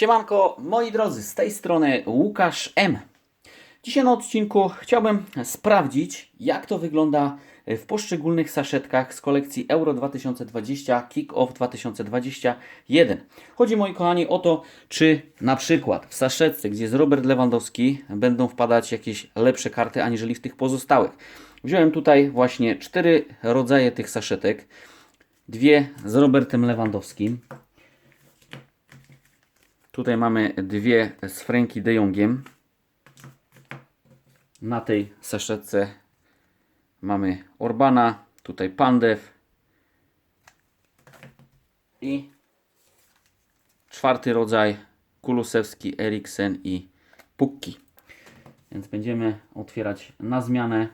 Siemanko, moi drodzy, z tej strony Łukasz M. Dzisiaj na odcinku chciałbym sprawdzić, jak to wygląda w poszczególnych saszetkach z kolekcji Euro 2020 Kick-Off 2021. Chodzi, moi kochani, o to, czy na przykład w saszetce, gdzie jest Robert Lewandowski, będą wpadać jakieś lepsze karty, aniżeli w tych pozostałych. Wziąłem tutaj właśnie cztery rodzaje tych saszetek. Dwie z Robertem Lewandowskim, Tutaj mamy dwie z Frankie de Jongiem. Na tej saszetce mamy Orbana, tutaj Pandev i czwarty rodzaj Kulusewski, Eriksen i Pukki. Więc będziemy otwierać na zmianę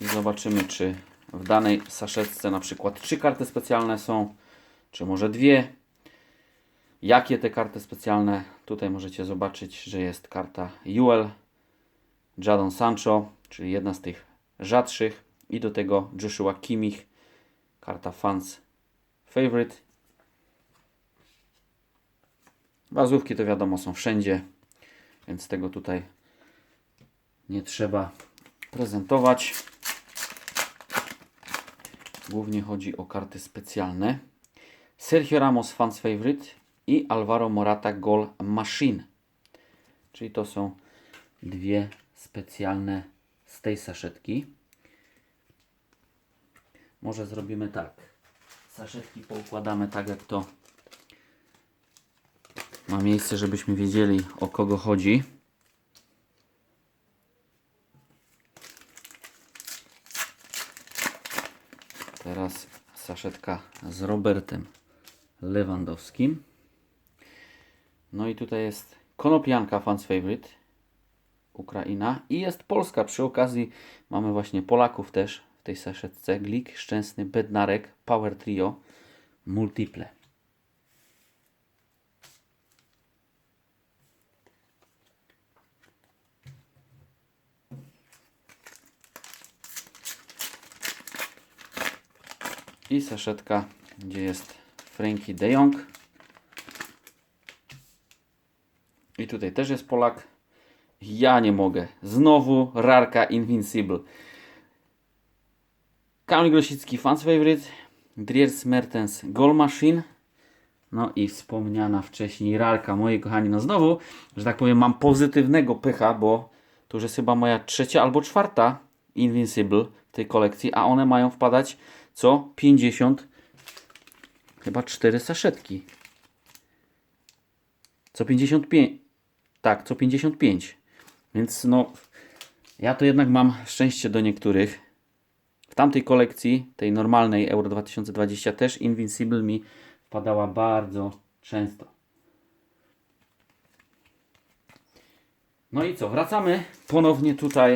i zobaczymy, czy w danej saszetce na przykład trzy karty specjalne są, czy może dwie. Jakie te karty specjalne? Tutaj możecie zobaczyć, że jest karta UL, Jadon Sancho, czyli jedna z tych rzadszych i do tego Joshua Kimmich, karta Fans Favorite. Bazówki to wiadomo są wszędzie, więc tego tutaj nie trzeba prezentować. Głównie chodzi o karty specjalne. Sergio Ramos Fans Favorite i Alvaro Morata Goal Machine. Czyli to są dwie specjalne z tej saszetki. Może zrobimy tak. Saszetki poukładamy tak jak to ma miejsce, żebyśmy wiedzieli o kogo chodzi. Teraz saszetka z Robertem Lewandowskim. No i tutaj jest Konopianka Fans Favorite Ukraina i jest Polska. Przy okazji mamy właśnie Polaków też w tej saszetce. Glik, Szczęsny, Bednarek, Power Trio, Multiple. I saszetka, gdzie jest Frankie de Jong. I tutaj też jest Polak. Ja nie mogę. Znowu Rarka Invincible. Kamil Grosicki Fans Favorite. Driers Mertens Goal Machine. No i wspomniana wcześniej Rarka. Moi kochani, no znowu, że tak powiem, mam pozytywnego pycha, bo to już jest chyba moja trzecia albo czwarta Invincible w tej kolekcji, a one mają wpadać co 50 chyba 4 saszetki. Co 55. Tak, co 55. Więc no ja to jednak mam szczęście do niektórych. W tamtej kolekcji, tej normalnej Euro 2020 też Invincible mi wpadała bardzo często. No i co, wracamy ponownie tutaj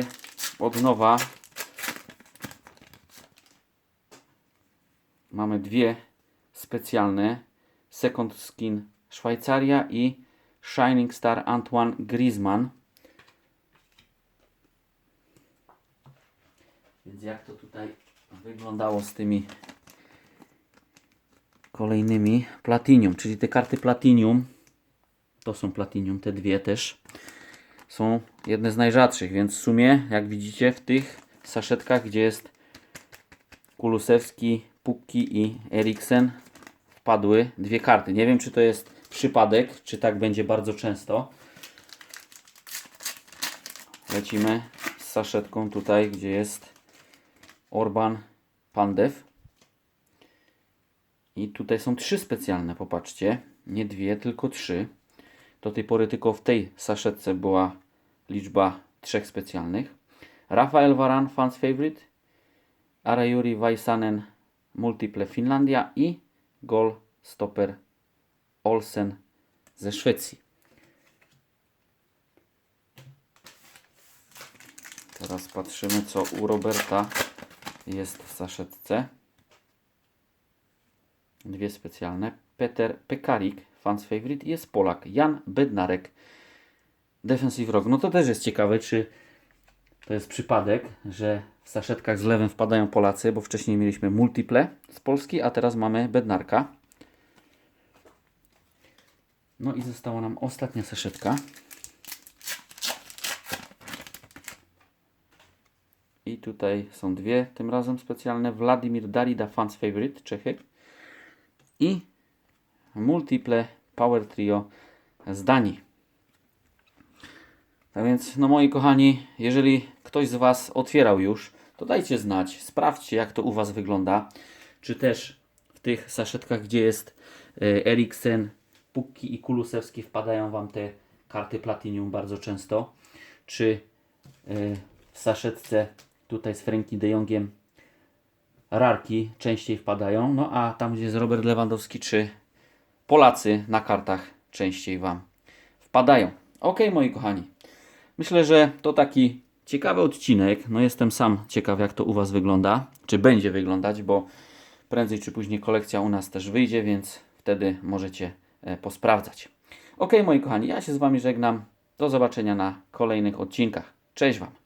od nowa. Mamy dwie specjalne. Second Skin Szwajcaria i Shining Star Antoine Griezmann. Więc jak to tutaj wyglądało z tymi kolejnymi Platinium, czyli te karty Platinium, to są Platinium, te dwie też, są jedne z najrzadszych, więc w sumie, jak widzicie, w tych saszetkach, gdzie jest Kulusewski, Pukki i Eriksen, wpadły dwie karty. Nie wiem, czy to jest przypadek, czy tak będzie bardzo często. Lecimy z saszetką tutaj, gdzie jest Orban Pandev. I tutaj są trzy specjalne, popatrzcie. Nie dwie, tylko trzy. Do tej pory tylko w tej saszetce była liczba trzech specjalnych. Rafael Varan, fans favorite. Arayuri Vaisanen, multiple Finlandia i Gol Stopper Olsen ze Szwecji. Teraz patrzymy, co u Roberta jest w saszetce. Dwie specjalne. Peter Pekarik, fans favorite, jest Polak. Jan Bednarek, defensive rock. No to też jest ciekawe, czy to jest przypadek, że w saszetkach z lewym wpadają Polacy, bo wcześniej mieliśmy multiple z Polski, a teraz mamy Bednarka. No i została nam ostatnia saszetka. I tutaj są dwie, tym razem specjalne. Wladimir Darida Fans Favorite, Czechy. I Multiple Power Trio z Danii. Tak więc, no moi kochani, jeżeli ktoś z Was otwierał już, to dajcie znać, sprawdźcie jak to u Was wygląda. Czy też w tych saszetkach, gdzie jest e, Eriksen, Pukki i Kulusewski wpadają Wam te karty Platinum bardzo często. Czy e, w saszetce tutaj z Frankie de Jongiem rarki częściej wpadają. No a tam, gdzie jest Robert Lewandowski, czy Polacy na kartach częściej Wam wpadają. Ok, moi kochani. Myślę, że to taki ciekawy odcinek. No jestem sam ciekaw, jak to u Was wygląda, czy będzie wyglądać, bo prędzej czy później kolekcja u nas też wyjdzie, więc wtedy możecie e, posprawdzać. Ok, moi kochani, ja się z Wami żegnam. Do zobaczenia na kolejnych odcinkach. Cześć Wam.